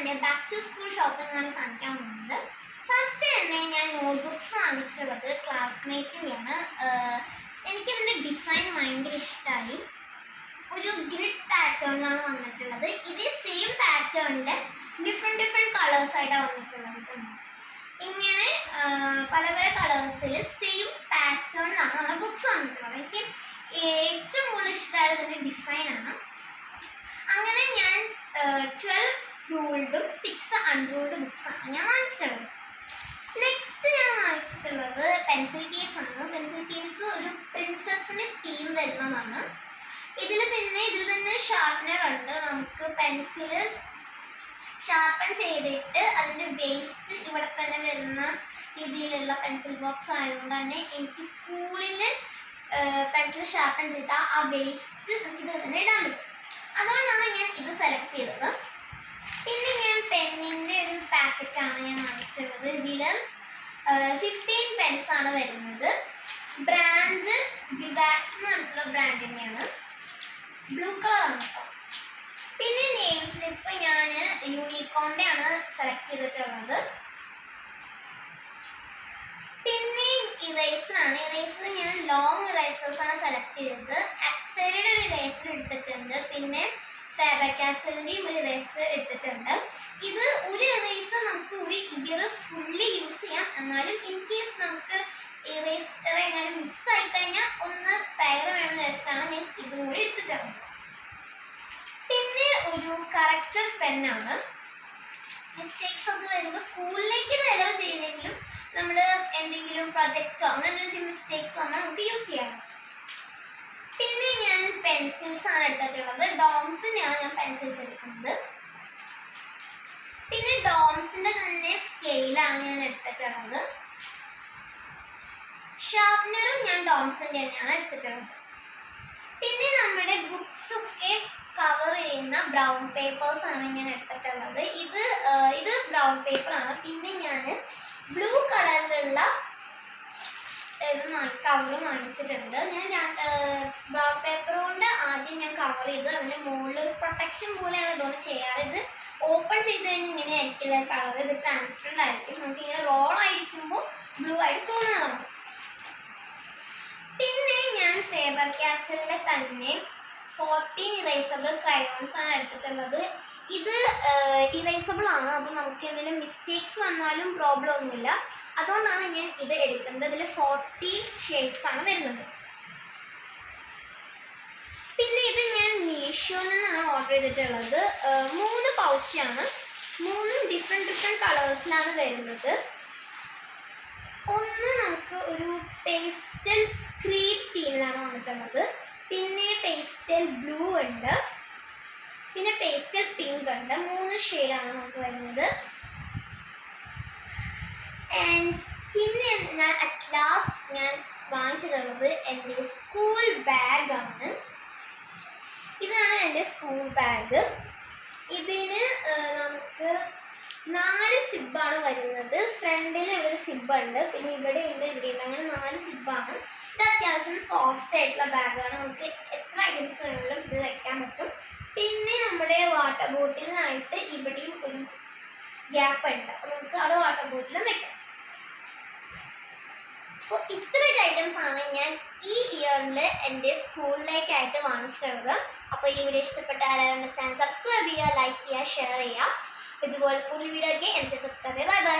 എന്റെ back to school ഷോപ്പിൽ ആണ് കാണിക്കാൻ പോകുന്നത്. ഫസ്റ്റ് തന്നെ ഞാൻ നോട്ട് ബുക്ക്സ് വാങ്ങിച്ചിട്ടുള്ളത് ക്ലാസ്മേറ്റിന്റെയാണ് എനിക്കിതിന്റെ ഡിസൈൻ ഭയങ്കര ഇഷ്ടമായി ഒരു ഗ്രിഡ് പാറ്റേണിലാണ് വന്നിട്ടുള്ളത്. ഇതേ സെയിം പാറ്റേണിൽ ഡിഫറെന്റ് ഡിഫറെന്റ് കളേഴ്സ് ആയിട്ടാണ് വന്നിട്ടുള്ളത്. ഇങ്ങനെ പല പല കളേഴ്സിൽ സെയിം പാറ്റേണിലാണ് നമ്മുടെ ബുക്സ് വന്നിട്ടുള്ളത്. എനിക്ക് ഏറ്റവും കൂടുതൽ ഇഷ്ടമായതിന്റെ ഡിസൈനാണ് അങ്ങനെ ഞാൻ ട്വൽവ് റൂൾഡും സിക്സ് അൺറൂൾഡ് ആണ്. ഞാൻ വാങ്ങിച്ചിട്ടുള്ളത് നെക്സ്റ്റ് ഞാൻ വാങ്ങിച്ചിട്ടുള്ളത് പെൻസിൽ കേസ് ആണ്. പെൻസിൽ കേസ് ഒരു പ്രിൻസസിന് തീം വരുന്നതാണ്. ഇതിൽ പിന്നെ ഇതിൽ തന്നെ ഷാർപ്നർ ഉണ്ട്. നമുക്ക് പെൻസിൽ ഷാർപ്പൻ ചെയ്തിട്ട് അതിന്റെ വേസ്റ്റ് ഇവിടെ തന്നെ വരുന്ന രീതിയിലുള്ള പെൻസിൽ ബോക്സ് ആയതുകൊണ്ട് തന്നെ എനിക്ക് സ്കൂളിൽ പെൻസിൽ ഷാർപ്പൻ ചെയ്ത ആ വേസ്റ്റ് നമുക്ക് ഇത് തന്നെ ഇടാൻ പറ്റും. അതുകൊണ്ടാണ് ഞാൻ ഇത് സെലക്ട് ചെയ്തത് പിന്നെ ഞാൻ പെന്നിന്റെ ഒരു പാക്കറ്റാണ് ഞാൻ വാങ്ങിച്ചിട്ടുള്ളത് ഇതിൽ ഫിഫ്റ്റീൻ പെൻസ് ആണ് വരുന്നത്. ബ്രാൻഡ് വിവാക്സ് എന്ന് പറഞ്ഞിട്ടുള്ള ബ്രാൻഡിന്റെയാണ് ബ്ലൂ കളറാണ് കേട്ടോ പിന്നെ നെയിം സ്ലിപ്പ് ഞാൻ യൂണിക്കോണിന്റെ ആണ് സെലക്ട് ചെയ്തിട്ടുള്ളത്. പിന്നെ ഇറേസർ ആണ്. ഇറേസർ ഞാൻ ലോങ് ആണ് സെലക്ട് ചെയ്തത്. അക്സൈഡയുടെ ഒരു ഇറേസർ എടുത്തിട്ടുണ്ട് പിന്നെ ഫാബക്കാസലിന്റെയും ഒരു ഇറേസർ എടുത്തിട്ടുണ്ട്. ഇത് ഒരു ഇറേസർ നമുക്ക് ഒരു ഇയർ ഫുള്ളി യൂസ് ചെയ്യാം. എന്നാലും ഇൻ കേസ് നമുക്ക് ഇറേസർ എങ്ങനെ മിസ്സായി കഴിഞ്ഞാൽ ഒന്ന് സ്പെയർ വേണമെന്ന് വെച്ചിട്ടാണ് ഞാൻ ഇതും കൂടി എടുത്തിട്ടുള്ളത്. പിന്നെ ഒരു കറക്റ്റർ പെണ്ണാണ് മിസ്റ്റേക്സ് ഒക്കെ വരുമ്പോൾ സ്കൂളിലേക്ക് അലോ ചെയ്യില്ലെങ്കിലും നമ്മൾ എന്തെങ്കിലും പ്രൊജക്റ്റോ അങ്ങനെ മിസ്റ്റേക്സ് വന്നാൽ നമുക്ക് യൂസ് ചെയ്യാം. പെൻസിൽസ് ആണ് എടുത്തിട്ടുള്ളത്. ഡോംസിന്റെയാണ് ഞാൻ പെൻസിൽസ് എടുക്കുന്നത്. പിന്നെ ഡോംസിന്റെ തന്നെ സ്കെയിലാണ് ഞാൻ എടുത്തിട്ടുള്ളത്. ഷാർപ്നറും ഞാൻ ഡോംസിന്റെ തന്നെയാണ് എടുത്തിട്ടുള്ളത്. പിന്നെ നമ്മുടെ ബുക്സ് ഒക്കെ കവർ ചെയ്യുന്ന ബ്രൗൺ പേപ്പേഴ്സ് ആണ് ഞാൻ എടുത്തിട്ടുള്ളത്. ഇത് ഇത് ബ്രൗൺ പേപ്പർ ആണ്. പിന്നെ ഞാൻ ബ്ലൂ കളറിലുള്ള ഇത് കവർ വാങ്ങിച്ചിട്ടുണ്ട്. ഞാൻ ബ്രൗൺ പേപ്പർ കൊണ്ട് ആദ്യം ഞാൻ കവർ ചെയ്ത് അതിന്റെ മുകളിൽ ഒരു പ്രൊട്ടക്ഷൻ പോലെയാണ് ഇതൊന്ന് ചെയ്യാറ്. ഇത് ഓപ്പൺ ചെയ്ത് കഴിഞ്ഞാൽ ഇങ്ങനെ ആയിരിക്കില്ല കളർ ഇത് ട്രാൻസ്പെറന്റ് ആയിരിക്കും. നമുക്ക് ഇങ്ങനെ റോൾ ആയിരിക്കുമ്പോൾ ബ്ലൂ ആയിട്ട് തോന്നുന്നതാണ് പിന്നെ ഞാൻ ഫേബർ കാസലിലെ തന്നെ ഫോർട്ടീൻ ഇറേസബിൾ ക്രയോൺസ് ആണ് എടുത്തിട്ടുള്ളത്. ഇത് ഇറേസബിൾ ആണ്. അപ്പോൾ നമുക്ക് എന്തെങ്കിലും മിസ്റ്റേക്സ് വന്നാലും പ്രോബ്ലം ഒന്നുമില്ല. അതുകൊണ്ടാണ് ഞാൻ ഇത് എടുക്കുന്നത്. ഇതിൽ ഫോർട്ടീൻ ഷെയ്ഡ്സ് ആണ് വരുന്നത് പിന്നെ ഇത് ഞാൻ മീഷോയിൽ നിന്നാണ് ഓർഡർ ചെയ്തിട്ടുള്ളത് മൂന്ന് പൗച്ചാണ് മൂന്നും ഡിഫറെന്റ് ഡിഫറെന്റ് കളേഴ്സിലാണ് വരുന്നത്. ഒന്ന് നമുക്ക് ഒരു പേസ്റ്റൽ ക്രീം തീമിലാണ് വന്നിട്ടുള്ളത്. പിന്നെ പേസ്റ്റൽ ബ്ലൂ ഉണ്ട്. പിന്നെ പേസ്റ്റൽ പിങ്ക് ഉണ്ട്. മൂന്ന് ഷെയ്ഡാണ് നമുക്ക് വരുന്നത്. ആൻഡ് പിന്നെ ഞാൻ അറ്റ് ലാസ്റ്റ് ഞാൻ വാങ്ങിച്ചിട്ടുള്ളത് എന്റെ സ്കൂൾ ബാഗാണ് എന്റെ സ്കൂൾ ബാഗ് ഇതിന് നമുക്ക് നാല് സിബാണ് വരുന്നത്. ഫ്രണ്ടിൽ ഇവിടെ സിബുണ്ട് പിന്നെ ഇവിടെ ഉണ്ട് ഇവിടെ ഉണ്ട്. അങ്ങനെ നാല് സിബാണ് ഇത് അത്യാവശ്യം സോഫ്റ്റ് ആയിട്ടുള്ള ബാഗാണ് നമുക്ക് എത്ര ഐറ്റംസ് വേണമെങ്കിലും ഇത് വെക്കാൻ പറ്റും. പിന്നെ നമ്മുടെ വാട്ടർ ബോട്ടിലിനായിട്ട് ഇവിടെയും ഒരു ഗ്യാപ്പ് ഉണ്ട്. അപ്പോൾ നമുക്ക് അവിടെ വാട്ടർ ബോട്ടിലും വെക്കാം. അപ്പോൾ ഇത്രയൊക്കെ ഐറ്റംസ് ആണ് ഞാൻ ഈ ഇയറിൽ എന്റെ സ്കൂളിലേക്കായിട്ട് വാങ്ങിച്ചിട്ടുള്ളത്. അപ്പോൾ ഈ വീഡിയോ ഇഷ്ടപ്പെട്ട ആരാണ് ചാനൽ സബ്സ്ക്രൈബ് ചെയ്യുക ലൈക്ക് ചെയ്യുക ഷെയർ ചെയ്യുക. ഇതുപോലെ കൂടുതൽ വീഡിയോ ഒക്കെ എന്റെ സബ്സ്ക്രൈബ് ചെയ്യുക. Bye bye